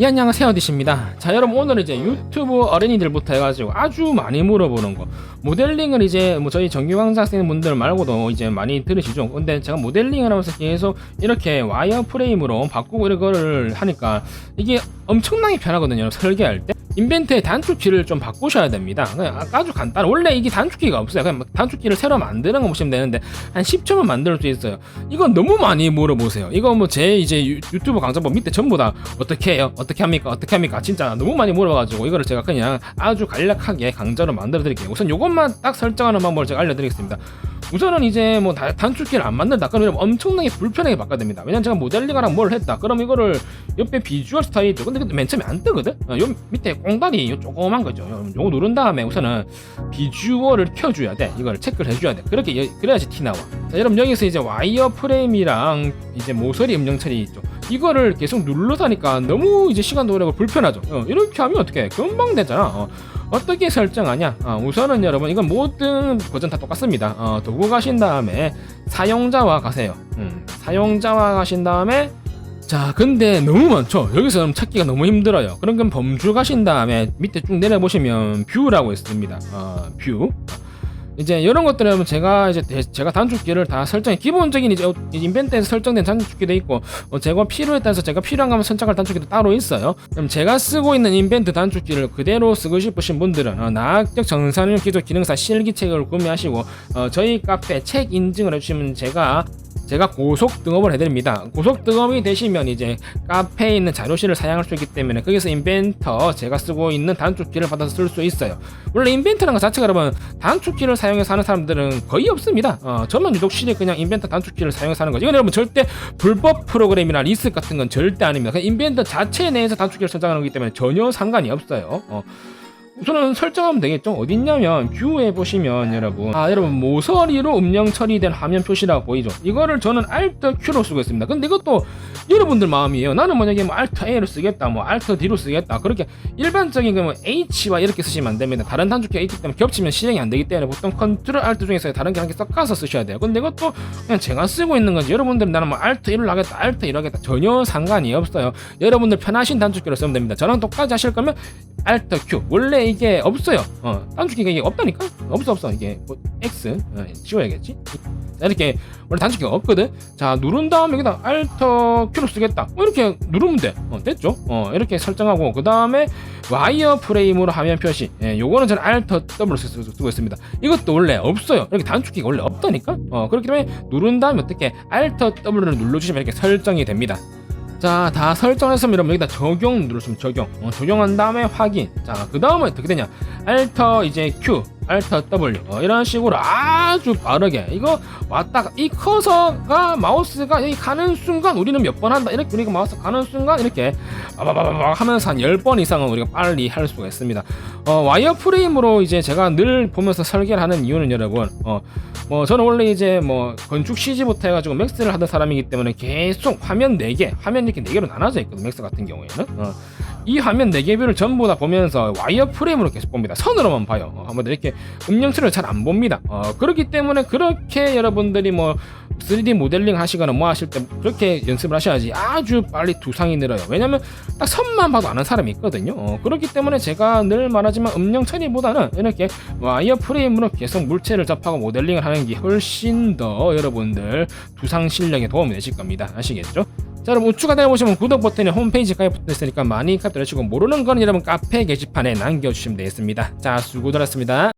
예 안녕하세요. 디시입니다. 자 여러분 오늘 이제 유튜브 어린이들부터 해가지고 아주 많이 물어보는 거. 모델링을 이제 뭐 저희 정규 강사 학생분들 말고도 이제 많이 들으시죠? 근데 제가 모델링을 하면서 계속 이렇게 와이어 프레임으로 바꾸고 이런 거를 하니까 이게 엄청나게 편하거든요. 설계할 때 인벤트의 단축키를 좀 바꾸셔야 됩니다. 그냥 아주 간단. 원래 이게 단축키가 없어요. 그냥 막 단축키를 새로 만드는 거 보시면 되는데 한 10초만 만들 수 있어요. 이건 너무 많이 물어보세요. 이거 뭐 제 이제 유- 유튜브 강좌본 밑에 전부 다 어떻게 해요? 어떻게 합니까? 어떻게 합니까? 진짜 너무 많이 물어봐가지고 이거를 제가 그냥 아주 간략하게 강좌로 만들어 드릴게요. 우선 요것만 딱 설정하는 방법을 제가 알려드리겠습니다 우선은 이제 뭐 다- 단축키를 안 만든다 그러면 엄청나게 불편하게 바꿔야 됩니다. 왜냐면 제가 모델링이랑 뭘 했다. 그럼 이거를 옆에 비주얼 스타일 있죠 근데 맨 처음에 안 뜨거든? 어, 요 밑에 꽁다리 요 조그만 거죠. 요- 요거 누른 다음에 우선은 비주얼을 켜줘야 돼. 이걸 체크를 해줘야 돼. 그렇게 여- 그래야지 티 나와. 자 여러분 여기서 이제 와이어 프레임이랑 이제 모서리 음영 처리 있죠. 이거를 계속 눌러다니까 너무 이제 시간도 오래 걸리고 불편하죠. 어, 이렇게 하면 어떻게 금방 되잖아. 어. 어떻게 설정하냐? 어, 우선은 여러분 이건 모든 버전 다 똑같습니다. 어, 도구 가신 다음에 사용자와 가세요. 음, 사용자와 가신 다음에 자 근데 너무 많죠. 여기서 찾기가 너무 힘들어요. 건 범주 가신 다음에 밑에 쭉 내려보시면 뷰라고 있습니다. 어, 뷰. 이제 이런 것들은 제가 이제 대- 제가 단축키를 다 설정해 기본적인 이제 인벤트에서 설정된 단축키도 있고 어, 제가 필요에 따라서 제가 필요한 것만 선착할 단축키도 따로 있어요. 그럼 제가 쓰고 있는 인벤트 단축키를 그대로 쓰고 싶으신 분들은 어, 나학적 정산일 기조 기능사 실기책을 구매하시고 어, 저희 카페 책 인증을 해주시면 제가 제가 고속 등업을 해드립니다. 고속 등업이 되시면 이제 카페에 있는 자료실을 사용할 수 있기 때문에 거기서 인벤터 제가 쓰고 있는 단축키를 받아서 쓸 수 있어요. 원래 인벤터라는 것 자체가 여러분 단축키를 사용해서 하는 사람들은 거의 없습니다. 어, 저만 유독 실이 그냥 인벤터 단축키를 사용해서 하는 거죠. 이건 여러분 절대 불법 프로그램이나 리스 같은 건 절대 아닙니다. 인벤터 자체 내에서 단축키를 설정하는 거기 때문에 전혀 상관이 없어요. 어. 우선은 설정하면 되겠죠. 어딨냐면 뷰에 보시면 여러분 아 여러분 모서리로 음영 처리된 화면 표시라고 보이죠. 이거를 저는 Alt Q로 쓰고 있습니다. 근데 이것도 여러분들 마음이에요. 나는 만약에 뭐 Alt A로 쓰겠다, 뭐 Alt D로 쓰겠다. 그렇게 일반적인 그뭐 H와 이렇게 쓰시면 안 됩니다. 다른 단축키가 있기 때문에 겹치면 실행이 안 되기 때문에 보통 Ctrl Alt 중에서 다른 게 한 개 섞어서 쓰셔야 돼요. 근데 이것도 그냥 제가 쓰고 있는 건지 여러분들은 나는 뭐 Alt 1을 하겠다, Alt 1 하겠다 전혀 상관이 없어요. 여러분들 편하신 단축키로 쓰면 됩니다. 저랑 똑같이 하실 거면 Alt Q 원래 이게 없어요. 어, 단축키가 이게 없다니까? 없어 없어 이게 뭐 X 어, 지워야겠지. 자, 이렇게 원래 단축키가 없거든. 자 누른 다음에 여기다 Alt Q로 쓰겠다. 뭐 이렇게 누르면 돼. 어, 됐죠? 어, 이렇게 설정하고 그 다음에 와이어 프레임으로 화면 표시. 예, 요거는 저는 Alt W로 쓰고 있습니다. 이것도 원래 없어요. 이렇게 단축키가 원래 없다니까. 어, 그렇기 때문에 누른 다음에 어떻게 Alt W를 눌러주시면 이렇게 설정이 됩니다. 자, 다 설정했으면 여러분 여기다 적용 누르시면 적용. 어, 적용한 다음에 확인. 자, 그 다음에 어떻게 되냐? Alt 이제 Q, Alt W 어, 이런 식으로 아주 빠르게 이거 왔다가 이 커서가 마우스가 여기 가는 순간 우리는 몇 번 한다 이렇게 우리가 마우스 가는 순간 이렇게 하면서 한 10번 이상은 우리가 빨리 할 수가 있습니다. 어, 와이어 프레임으로 이제 제가 늘 보면서 설계를 하는 이유는 여러분 어, 뭐 저는 원래 이제 뭐 건축 CG부터 해가지고 맥스를 하던 사람이기 때문에 계속 화면 4개 화면 이렇게 4개로 나눠져 있거든 맥스 같은 경우에는. 어. 이 화면 4개 뷰를 전부 다 보면서 와이어 프레임으로 계속 봅니다. 선으로만 봐요. 어, 아무도 이렇게 음영 처리를 잘 안 봅니다. 어, 그렇기 때문에 그렇게 여러분들이 뭐 3D 모델링 하시거나 뭐 하실 때 그렇게 연습을 하셔야지 아주 빨리 두상이 늘어요. 왜냐면 딱 선만 봐도 아는 사람이 있거든요. 어, 그렇기 때문에 제가 늘 말하지만 음영 처리보다는 이렇게 와이어 프레임으로 계속 물체를 접하고 모델링을 하는 게 훨씬 더 여러분들 두상 실력에 도움이 되실 겁니다. 아시겠죠? 자 여러분 우측 하단에 보시면 구독 버튼에 홈페이지 가입 붙어 있으니까 많이 가입해 주시고 모르는 건 여러분 카페 게시판에 남겨주시면 되겠습니다. 자 수고들 하셨습니다.